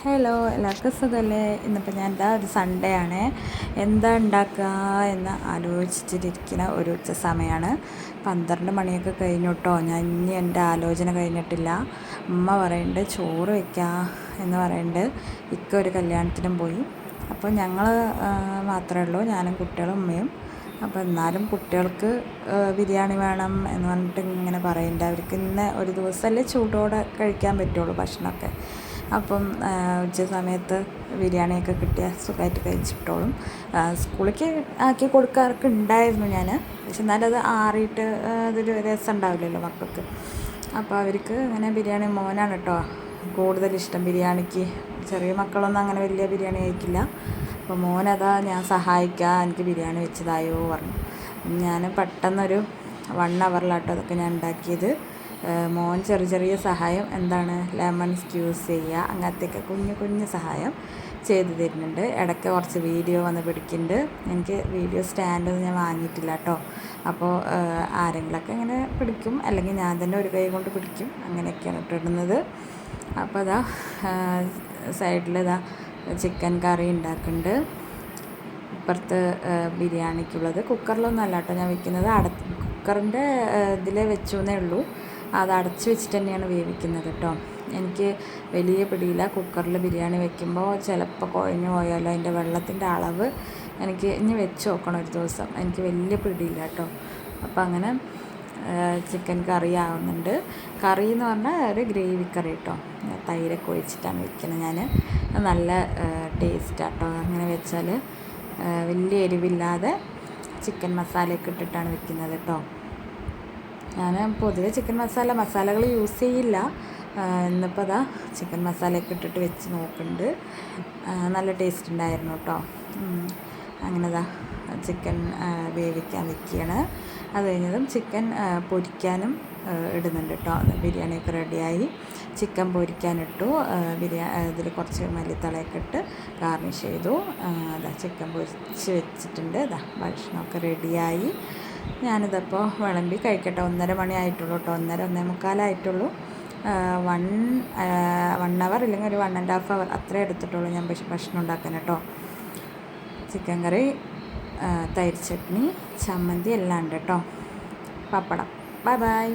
Hello എല്ലാവർക്കും സുഖമല്ലേ ഇന്നിപ്പോൾ ഞാൻ എന്താ ഒരു സൺഡേ ആണ്. എന്താ ഉണ്ടാക്കുക എന്ന് ആലോചിച്ചിട്ടിരിക്കുന്ന ഒരു ഉച്ച സമയമാണ് പന്ത്രണ്ട് മണിയൊക്കെ കഴിഞ്ഞു കേട്ടോ ഞാൻ ഇനി എന്റെ ആലോചന കഴിഞ്ഞിട്ടില്ല. അമ്മ പറയുന്നുണ്ട് ചോറ് വയ്ക്കുക എന്ന് പറയുന്നുണ്ട് ഇക്ക ഒരു കല്യാണത്തിനും പോയി. അപ്പോൾ ഞങ്ങൾ മാത്രമേ ഉള്ളൂ. ഞാനും കുട്ടികളും അമ്മയും അപ്പോൾ എന്നാലും കുട്ടികൾക്ക് ബിരിയാണി വേണം എന്ന് പറഞ്ഞിട്ട് ഇങ്ങനെ പറയുന്നുണ്ട് അവർക്ക് ഇന്ന് ഒരു ദിവസമല്ലേ ചൂടോടെ കഴിക്കാൻ പറ്റുള്ളൂ ഭക്ഷണമൊക്കെ. അപ്പം ഉച്ച സമയത്ത് ബിരിയാണിയൊക്കെ കിട്ടിയാൽ സുഖമായിട്ട് കഴിച്ചിട്ടോളും. സ്കൂളിലേക്ക് ആക്കി കൊടുക്കാറൊക്കെ ഉണ്ടായിരുന്നു ഞാൻ പക്ഷെ എന്നാലും അത് ആറിയിട്ട് അതൊരു രസം ഉണ്ടാവില്ലല്ലോ മക്കൾക്ക്. അപ്പോൾ അവർക്ക് അങ്ങനെ ബിരിയാണി മോനാണ് കേട്ടോ കൂടുതൽ ഇഷ്ടം ബിരിയാണിക്ക്. ചെറിയ മക്കളൊന്നും അങ്ങനെ വലിയ ബിരിയാണി കഴിക്കില്ല. അപ്പോൾ മോനതാ ഞാൻ സഹായിക്കാം എനിക്ക് ബിരിയാണി വെച്ചതായോ പറഞ്ഞു. ഞാൻ പെട്ടെന്നൊരു വൺ അവറിലാട്ടോ അതൊക്കെ ഞാൻ ഉണ്ടാക്കിയത്. മോൻ ചെറിയ ചെറിയ സഹായം എന്താണ് ലെമൺ സ്ക്യൂസ് ചെയ്യുക അങ്ങനത്തെയൊക്കെ കുഞ്ഞു കുഞ്ഞു സഹായം ചെയ്തു തരുന്നുണ്ട്. ഇടയ്ക്ക് കുറച്ച് വീഡിയോ വന്ന് പിടിക്കുന്നുണ്ട്. എനിക്ക് വീഡിയോ സ്റ്റാൻഡൊന്നും ഞാൻ വാങ്ങിയിട്ടില്ല കേട്ടോ. അപ്പോൾ ആരെങ്കിലൊക്കെ ഇങ്ങനെ പിടിക്കും. അല്ലെങ്കിൽ ഞാൻ തന്നെ ഒരു കൈ കൊണ്ട് പിടിക്കും. അങ്ങനെയൊക്കെയാണ് ഇട്ടിടുന്നത് അപ്പോൾ അതാ സൈഡിൽ ഇതാ ചിക്കൻ കറി ഉണ്ടാക്കുന്നുണ്ട്. ഇപ്പുറത്ത് ബിരിയാണിക്കുള്ളത്. കുക്കറിലൊന്നും അല്ല കേട്ടോ ഞാൻ വെക്കുന്നത്. അട കുക്കറിന്റെ ഇതിലേ വെച്ചു എന്നേ ഉള്ളൂ. അത് അടച്ച് വെച്ചിട്ട് തന്നെയാണ് വേവിക്കുന്നത് കേട്ടോ എനിക്ക് വലിയ പിടിയില്ല. കുക്കറിൽ ബിരിയാണി വെക്കുമ്പോൾ ചിലപ്പോൾ കുഴഞ്ഞു പോയാലോ അതിന്റെ വെള്ളത്തിന്റെ അളവ് എനിക്ക് ഇനി വെച്ച് നോക്കണം ഒരു ദിവസം. എനിക്ക് വലിയ പിടിയില്ല കേട്ടോ അപ്പോൾ അങ്ങനെ ചിക്കൻ കറി ആവുന്നുണ്ട്. കറി എന്ന് പറഞ്ഞാൽ ഒരു ഗ്രേവി കറി കേട്ടോ തൈരൊക്കെ ഒഴിച്ചിട്ടാണ് വെക്കുന്നത് ഞാൻ. നല്ല ടേസ്റ്റ് കേട്ടോ അങ്ങനെ വെച്ചാൽ വലിയ എരിവില്ലാതെ ചിക്കൻ മസാലയൊക്കെ ഇട്ടിട്ടാണ് വെക്കുന്നത് കേട്ടോ ഞാൻ പൊതുവേ ചിക്കൻ മസാല മസാലകൾ യൂസ് ചെയ്യില്ല. ഇന്നിപ്പോൾ അതാ ചിക്കൻ മസാലയൊക്കെ ഇട്ടിട്ട് വെച്ച് നോക്കുന്നുണ്ട് നല്ല ടേസ്റ്റ് ഉണ്ടായിരുന്നു കേട്ടോ അങ്ങനെതാ ചിക്കൻ വേവിക്കാൻ വെക്കുകയാണ് അത് കഴിഞ്ഞതും ചിക്കൻ പൊരിക്കാനും ഇടുന്നുണ്ട് കേട്ടോ ബിരിയാണിയൊക്കെ റെഡിയായി. ചിക്കൻ പൊരിക്കാനിട്ടു ബിരിയാണി ഇതിൽ കുറച്ച് മല്ലിത്തളയൊക്കെ ഇട്ട് ഗാർണിഷ് ചെയ്തു. അതാ ചിക്കൻ പൊരിച്ച് വെച്ചിട്ടുണ്ട്. അതാ ഭക്ഷണമൊക്കെ റെഡിയായി. ഞാനിതപ്പോൾ വിളമ്പി കഴിക്കട്ടെ. ഒന്നര മണി ആയിട്ടുള്ളൂ കേട്ടോ ഒന്നര ഒന്നേ മുക്കാലായിട്ടുള്ളൂ. വൺ വൺ അവർ ഇല്ലെങ്കിൽ ഒരു വൺ ആൻഡ് ഹാഫ് അവർ അത്രേ എടുത്തിട്ടുള്ളൂ ഞാൻ ഭക്ഷണം ഉണ്ടാക്കാൻ കേട്ടോ ചിക്കൻ കറി തൈര് ചട്നി ചമ്മന്തി എല്ലാം ഉണ്ട് കേട്ടോ പപ്പടം. Bye bye.